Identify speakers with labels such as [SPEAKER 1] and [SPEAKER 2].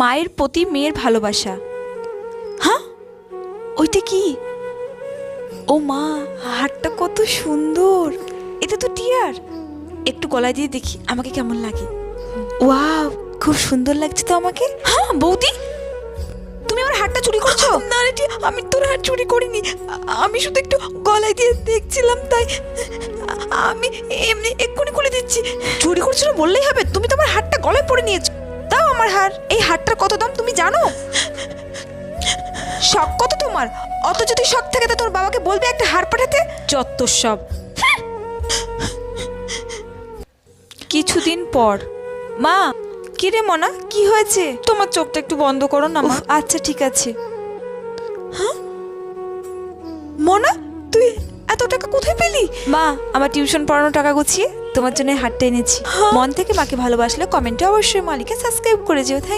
[SPEAKER 1] মায়ের প্রতি মেয়ের ভালোবাসা। হ্যাঁ ওইটা কি? ও মা হারটা কত সুন্দর। এটা তো টিয়ার। একটু গলায় দিয়ে দেখি আমাকে কেমন লাগে। ওয়াও খুব সুন্দর লাগছে তো আমাকে। হ্যাঁ বৌদি তুমি আমার হারটা চুরি করছ? না রে আমি তোর হার চুরি করিনি। আমি শুধু একটু গলায় দিয়ে দেখছিলাম তাই। আমি এমনি এক্ষুনি খুলে দিচ্ছি। চুরি করছিল বললেই হবে তুমি তো আমার হারটা গলায় পরে নিয়েছো। আমার হার? এই হারটার কত দাম তুমি জানো? শখ কত তোমার? অত যদি শখ থাকে তো তোর বাবাকে বলবে একটা হার পাঠাতে? যত সব। কিছুদিন পর। মা কি রে মনা কি হয়েছে? তোমার চোখটা একটু বন্ধ করো না মা। আচ্ছা ঠিক আছে। হ্যাঁ? মনা তুই এত টাকা কোথায় পেলি? মা আমার টিউশন পড়ানোর টাকা গুছিয়ে তোমার জন্য হাটটা এনেছি। মন থেকে মাকে ভালোবাসলে কমেন্টে অবশ্যই মালিকে সাবস্ক্রাইব করে যেও থ্যাংক